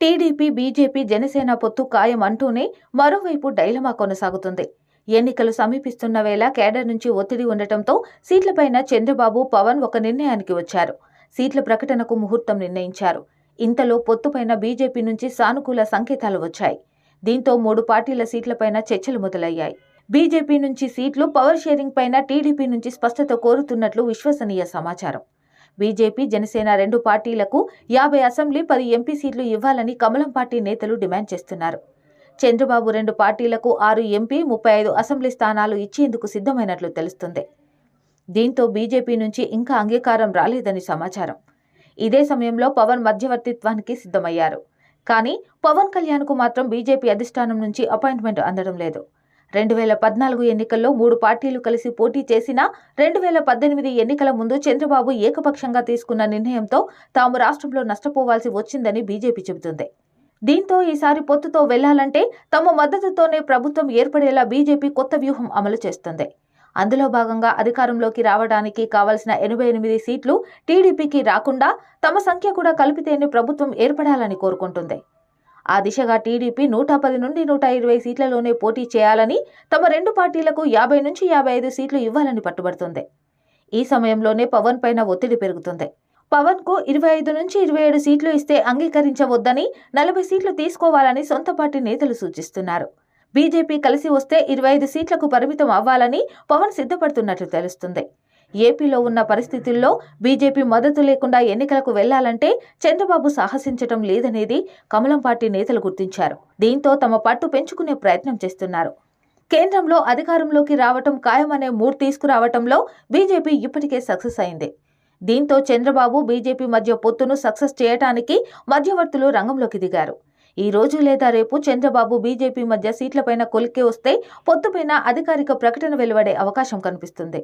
TDP BJP Janasena పొత్తు ఖాయం అంటూనే మరోవైపు డైలమా కొనసాగుతుంది. ఎన్నికలు సమీపిస్తున్న వేళ కేడర్ నుంచి ఒత్తిడి ఉండటంతో సీట్లపైన చంద్రబాబు పవన్ ఒక నిర్ణయానికి వచ్చారు. సీట్ల ప్రకటనకు ముహూర్తం నిర్ణయించారు. ఇంతలో పొత్తుపైన బీజేపీ నుంచి సానుకూల సంకేతాలు వచ్చాయి. దీంతో మూడు పార్టీల సీట్లపైన చర్చలు మొదలయ్యాయి. బీజేపీ నుంచి సీట్లు పవర్ షేరింగ్ పైన టీడీపీ నుంచి స్పష్టత కోరుతున్నట్లు విశ్వసనీయ సమాచారం. బీజేపీ జనసేన రెండు పార్టీలకు యాభై అసెంబ్లీ పది ఎంపీ సీట్లు ఇవ్వాలని కమలం పార్టీ నేతలు డిమాండ్ చేస్తున్నారు. చంద్రబాబు రెండు పార్టీలకు ఆరు ఎంపీ ముప్పై ఐదు అసెంబ్లీ స్థానాలు ఇచ్చేందుకు సిద్ధమైనట్లు తెలుస్తుంది. దీంతో బీజేపీ నుంచి ఇంకా అంగీకారం రాలేదని సమాచారం. ఇదే సమయంలో పవన్ మధ్యవర్తిత్వానికి సిద్ధమయ్యారు. కానీ పవన్ కళ్యాణ్కు మాత్రం బీజేపీ అధిష్టానం నుంచి అపాయింట్మెంట్ అందడం లేదు. రెండు వేల పద్నాలుగు ఎన్నికల్లో మూడు పార్టీలు కలిసి పోటీ చేసినా రెండు వేల పద్దెనిమిది ఎన్నికల ముందు చంద్రబాబు ఏకపక్షంగా తీసుకున్న నిర్ణయంతో తాము రాష్ట్రంలో నష్టపోవాల్సి వచ్చిందని బీజేపీ చెబుతుంది. దీంతో ఈసారి పొత్తుతో వెళ్ళాలంటే తమ మద్దతుతోనే ప్రభుత్వం ఏర్పడేలా బీజేపీ కొత్త వ్యూహం అమలు చేస్తుంది. అందులో భాగంగా అధికారంలోకి రావడానికి కావలసిన ఎనభై ఎనిమిది సీట్లు టీడీపీకి రాకుండా తమ సంఖ్య కూడా కలిపితేనే ప్రభుత్వం ఏర్పడాలని కోరుకుంటుంది. ఆ దిశగా టీడీపీ నూట పది నుండి నూట ఇరవై సీట్లలోనే పోటీ చేయాలని తమ రెండు పార్టీలకు యాభై నుంచి యాభై ఐదు సీట్లు ఇవ్వాలని పట్టుబడుతుంది. ఈ సమయంలోనే పవన్ పైన ఒత్తిడి పెరుగుతుంది. పవన్కు ఇరవై ఐదు నుంచి ఇరవై ఏడు సీట్లు ఇస్తే అంగీకరించవద్దని నలభై సీట్లు తీసుకోవాలని సొంత పార్టీ నేతలు సూచిస్తున్నారు. బీజేపీ కలిసి వస్తే ఇరవై ఐదు సీట్లకు పరిమితం అవ్వాలని పవన్ సిద్ధపడుతున్నట్లు తెలుస్తుంది. ఏపీలో ఉన్న పరిస్థితుల్లో బీజేపీ మద్దతు లేకుండా ఎన్నికలకు వెళ్ళాలంటే చంద్రబాబు సాహసించటం లేదనేది కమలం పార్టీ నేతలు గుర్తించారు. దీంతో తమ పట్టు పెంచుకునే ప్రయత్నం చేస్తున్నారు. కేంద్రంలో అధికారంలోకి రావటం ఖాయమనే మూడ్ తీసుకురావటంలో బీజేపీ ఇప్పటికే సక్సెస్ అయింది. దీంతో చంద్రబాబు బీజేపీ మధ్య పొత్తును సక్సెస్ చేయటానికి మధ్యవర్తులు రంగంలోకి దిగారు. ఈ రోజు లేదా రేపు చంద్రబాబు బీజేపీ మధ్య సీట్లపైన కొలిక్కి వస్తే పొత్తుపైన అధికారిక ప్రకటన వెలువడే అవకాశం కనిపిస్తుంది.